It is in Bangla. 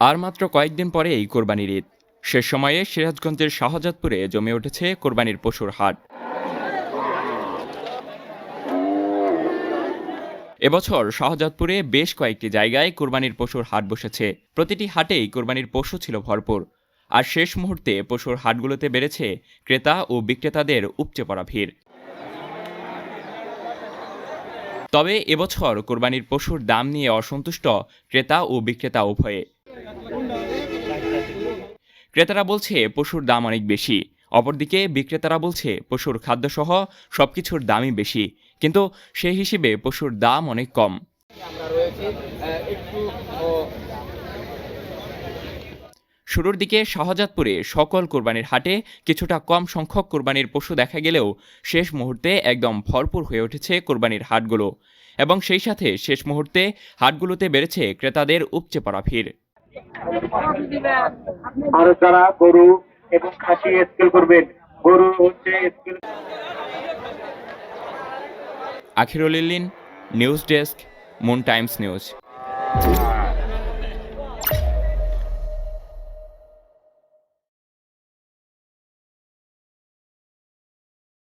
আর মাত্র কয়েকদিন পরেই কোরবানির ঈদ। শেষ সময়ে সিরাজগঞ্জের শাহজাদপুরে জমে উঠেছে কোরবানির পশুর হাট। এবছর শাহজাদপুরে বেশ কয়েকটি জায়গায় কোরবানির পশুর হাট বসেছে। প্রতিটি হাটেই কোরবানির পশু ছিল ভরপুর। আর শেষ মুহূর্তে পশুর হাটগুলোতে বেড়েছে ক্রেতা ও বিক্রেতাদের উপচে পড়া ভিড়। তবে এবছর কোরবানির পশুর দাম নিয়ে অসন্তুষ্ট ক্রেতা ও বিক্রেতা উভয়ে। ক্রেতারা বলছে, পশুর দাম অনেক বেশি। অপরদিকে বিক্রেতারা বলছে, পশুর খাদ্যসহ সব কিছুর দামই বেশি। কিন্তু সেই হিসেবে পশুর দাম অনেক কম। আমরা রয়েছি একটু শুরুর দিকে শাহজাদপুরে সকল কোরবানির হাটে কিছুটা কম সংখ্যক কোরবানির পশু দেখা গেলেও শেষ মুহূর্তে একদম ভরপুর হয়ে উঠেছে কোরবানির হাটগুলো এবং সেই সাথে শেষ মুহূর্তে হাটগুলোতে বেড়েছে ক্রেতাদের উপচে পড়া ভিড়। আর যারা গরু এবং খাসি স্কেল করবেন গরু হচ্ছে স্কেল। আখিরুল ইল্লিন news desk Moon Times news.